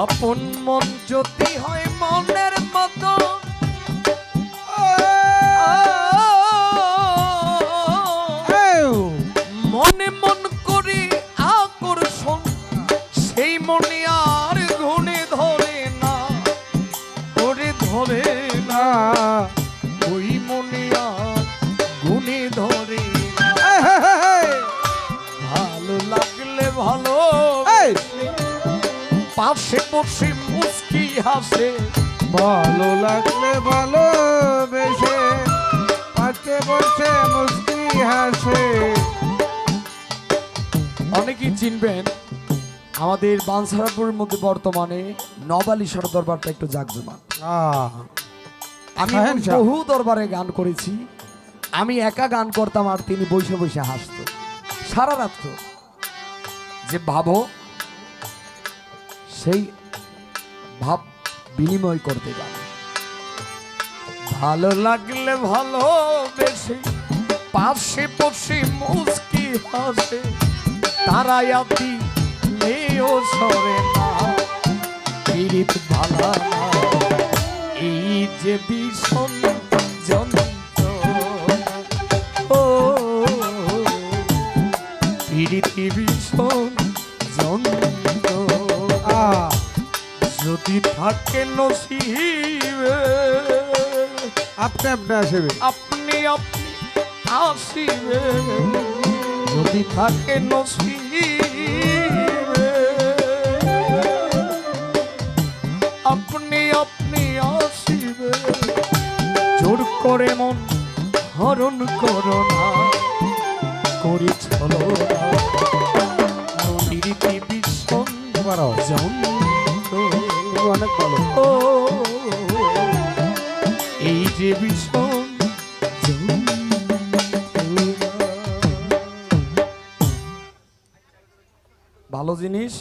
আপন মন যদি হয় মনের মতো। মনে মন করি আকর্ষণ সেই মনে আর গুণে ধরে না। করে ধরে না ওই মনে আর গুণে ধরে না। ভালো লাগলে ভালো পাশে বসে মুস্কি হাসে। ভালো লাগলে ভালো বেশে পাশে বসে মুস্কি হাসে। অনেকেই চিনবেন আমাদের বানসারাপুরের মধ্যে বর্তমানে নবালিশার দরবারটা একটু জাকজমা আহ, আমি বহু দরবারে গান করেছি আমি একা গান করতাম আর তিনি বসে বসে হাসতো। সারা রাত্র যে ভাবো সেই ভাব বিনিময় করতে জানে ভালো লাগলে ভালো বেশি পাশে বসে মুস্কি হাসে তারাই আপনি লেও সরে না। পীড়িত ভালা এই যে ভীষণ যন্ত্রণা। ও পীড়িতি ভীষণ যন্ত্রণা। আহ, যদি থাকে নসিবে আপনি আপনি আসবে। আপনি আপনি আসিবে। যদি থাকে নসিবে আপনি আপনি আসিবে। জোর করে মন হরণ করো না করি চলো না। অনেক ভালো। এই যে ভালো জিনিস।